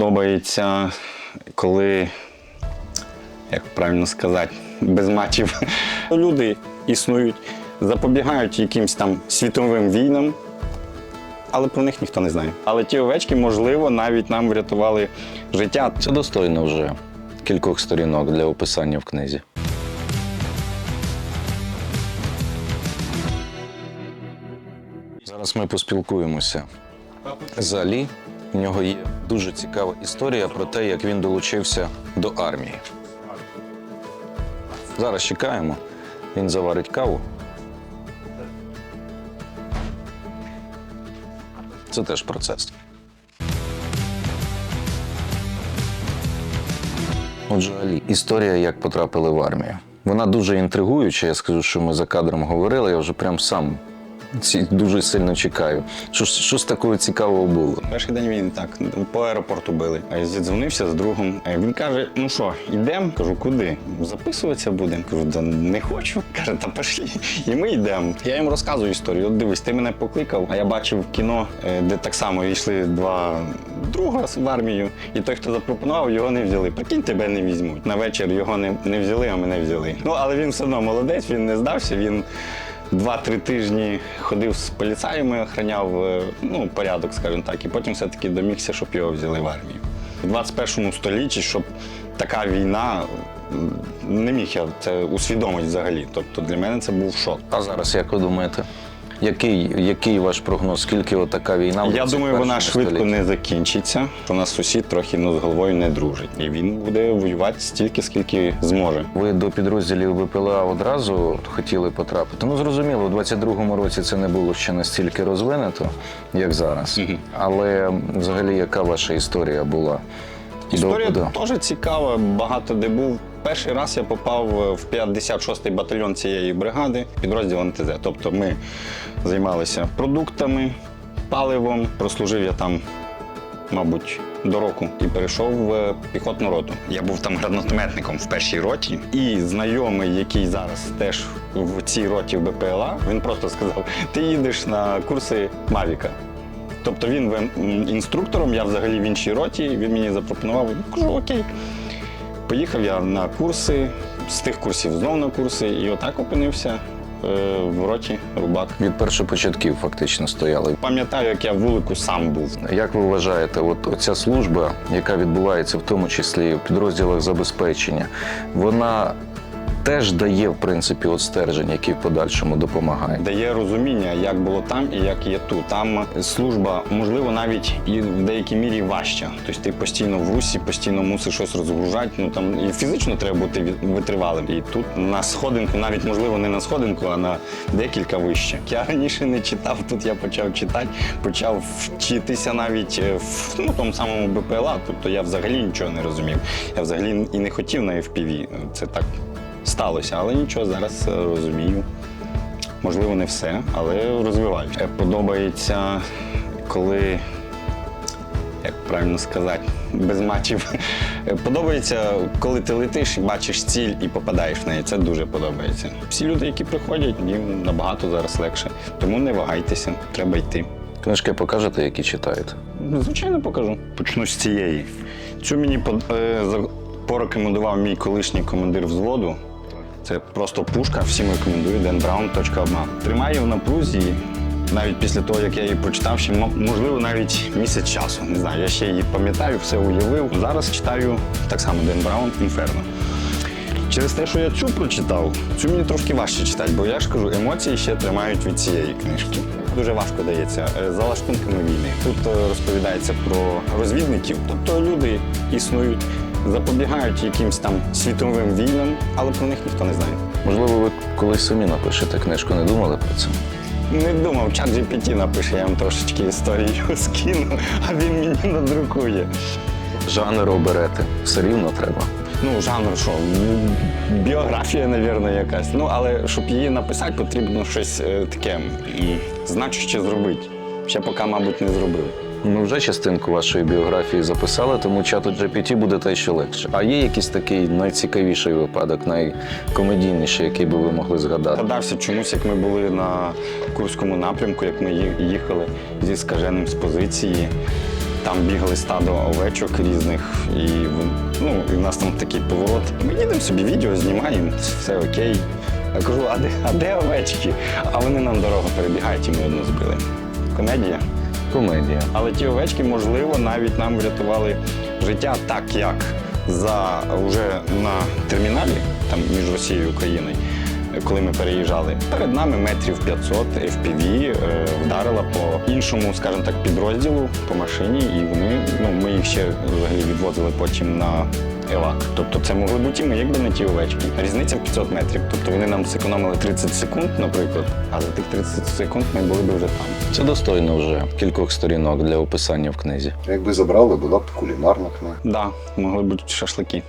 подобається, коли, як правильно сказати, без матчів. Люди існують, запобігають якимсь там світовим війнам, але про них ніхто не знає. Але ті овечки, можливо, навіть нам врятували життя. Це достойно вже кількох сторінок для описання в книзі. Зараз ми поспілкуємося з Алі. У нього є дуже цікава історія про те, як він долучився до армії. Зараз чекаємо. Він заварить каву. Це теж процес. Отже, Алі, історія, як потрапили в армію. Вона дуже інтригуюча. Я скажу, що ми за кадром говорили, я вже прям сам дуже сильно чекаю. Що, ж- що такого цікавого було? Перший день він так по аеропорту били. А зідзвонився з другом. Він каже: ну що, йдемо? Кажу, куди? Записуватися будемо. Кажу, да не хочу. Каже, та пішли. І ми йдемо. Я їм розказую історію. От дивись, ти мене покликав, а я бачив кіно, е, де так само йшли два друга в армію, і той, хто запропонував, його не взяли. Прикинь, тебе не візьмуть. На вечір його не, не взяли, а мене взяли. Ну але він все одно молодець, він не здався. Він Два-три тижні ходив з поліцаями, охраняв е, ну, порядок, скажімо так, і потім все-таки домігся, щоб його взяли в армію. У 21 столітті, щоб така війна, не міг я це усвідомити взагалі. Тобто для мене це був шок. А зараз як ви думаєте? Який, який ваш прогноз? Скільки отака війна? Я думаю, вона швидко столітті? не закінчиться. У нас сусід трохи ну, з головою не дружить. І він буде воювати стільки, скільки зможе. Ви до підрозділів ВПЛА одразу хотіли потрапити. Ну зрозуміло, у 22-му році це не було ще настільки розвинено, як зараз. Але взагалі, яка ваша історія була? Історія До- теж цікава, багато де був. Перший раз я попав в 56-й батальйон цієї бригади, підрозділ НТЗ. Тобто ми займалися продуктами, паливом. Прослужив я там, мабуть, до року і перейшов в піхотну роту. Я був там гранатометником в першій роті. І знайомий, який зараз теж в цій роті в БПЛА, він просто сказав: ти їдеш на курси Мавіка. Тобто він інструктором, я взагалі в іншій роті, він мені запропонував, ну, кажу, окей. Поїхав я на курси, з тих курсів знов на курси, і отак опинився е, в роті рубак. Від першопочатків фактично стояли. Пам'ятаю, як я в вулику сам був. Як ви вважаєте, от оця служба, яка відбувається в тому числі в підрозділах забезпечення, вона теж дає в принципі от стержень, який в подальшому допомагає. Дає розуміння, як було там і як є тут. Там служба, можливо, навіть і в деякій мірі важча. Тобто ти постійно в русі, постійно мусиш щось розгружати. Ну там і фізично треба бути витривалим. І тут на сходинку, навіть можливо, не на сходинку, а на декілька вище. Я раніше не читав, тут я почав читати, почав вчитися навіть е, в ну, тому самому БПЛА. Тобто я взагалі нічого не розумів. Я взагалі і не хотів на FPV. Це так сталося, але нічого зараз е, розумію. Можливо, не все, але розвиваюся. Е, Подобається, коли, як правильно сказати, без матчів. Е, Подобається, коли ти летиш і бачиш ціль і попадаєш в неї. Це дуже подобається. Всі люди, які приходять, їм набагато зараз легше. Тому не вагайтеся, треба йти. Книжки покажете, які читаєте? Ну, Звичайно, покажу. Почну з цієї. Цю мені порекомендував мій колишній командир взводу. Це просто пушка, всім рекомендую, denbrown.obma. Тримаю в напрузі, навіть після того, як я її прочитав, ще можливо навіть місяць часу. Не знаю, я ще її пам'ятаю, все уявив. Зараз читаю так само Ден Браун Інферно. Через те, що я цю прочитав, цю мені трошки важче читати, бо я ж кажу, емоції ще тримають від цієї книжки. Дуже важко дається е, за лаштунками війни. Тут е, розповідається про розвідників, тобто люди існують, запобігають якимсь там світовим війнам, але про них ніхто не знає. Можливо, ви колись самі напишете книжку, не думали про це? Не думав, чат GPT напише, я вам трошечки історію скину, а він мені надрукує. Жанр оберете. Все рівно треба. Ну, жанр що? Біографія, мабуть, якась. Ну, але щоб її написати, потрібно щось е, таке значуще зробити. Ще поки, мабуть, не зробив. Ми вже частинку вашої біографії записали, тому чату GPT буде те, що легше. А є якийсь такий найцікавіший випадок, найкомедійніший, який би ви могли згадати? Згадався чомусь, як ми були на Курському напрямку, як ми їхали зі скаженим з позиції. там бігали стадо овечок різних, і ну, і в нас там такий поворот. Ми їдемо собі, відео знімаємо, все окей. Я кажу, а де, а де овечки? А вони нам дорогу перебігають, і ми одну збили. Комедія. Комедія. Але ті овечки, можливо, навіть нам врятували життя, так як за вже на терміналі, там між Росією і Україною, коли ми переїжджали, перед нами метрів 500 FPV е, вдарила по іншому, скажімо так, підрозділу по машині, і вони, ну, ми їх ще взагалі відвозили потім на евак. Тобто це могли бути і ми, якби не ті овечки. Різниця в 500 метрів. Тобто вони нам зекономили 30 секунд, наприклад, а за тих 30 секунд ми були б вже там. Це достойно вже кількох сторінок для описання в книзі. Якби забрали, була б кулінарна книга. Да, могли бути шашлики.